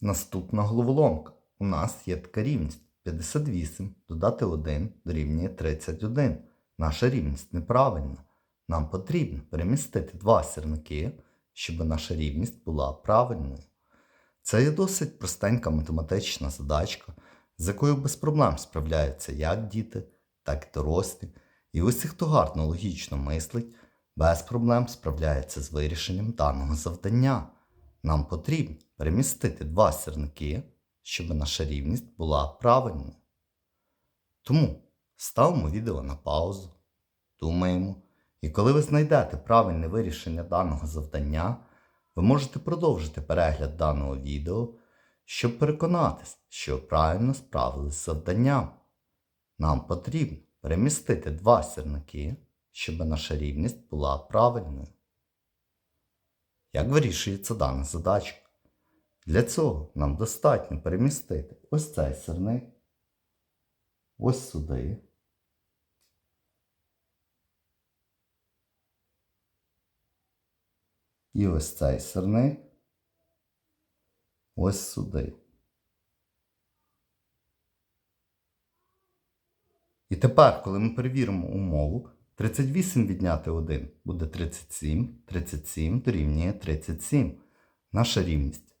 Наступна головоломка. У нас є така рівність. 58 додати 1 дорівнює 31. Наша рівність неправильна. Нам потрібно перемістити два сірники, щоб наша рівність була правильною. Це є досить простенька математична задачка, з якою без проблем справляються як діти, так і дорослі. І усі, хто гарно логічно мислить, без проблем справляється з вирішенням даного завдання. Нам потрібно перемістити два сірники, щоб наша рівність була правильною. Тому ставимо відео на паузу, думаємо, і коли ви знайдете правильне вирішення даного завдання, ви можете продовжити перегляд даного відео, щоб переконатись, що ви правильно справились з завданням. Нам потрібно перемістити два сірники, щоб наша рівність була правильною. Як вирішується дана задачка? Для цього нам достатньо перемістити ось цей сирник, ось сюди. І ось цей сирник ось сюди. І тепер, коли ми перевіримо умову, 38 відняти 1 буде 37, 37 дорівнює 37. Наша рівність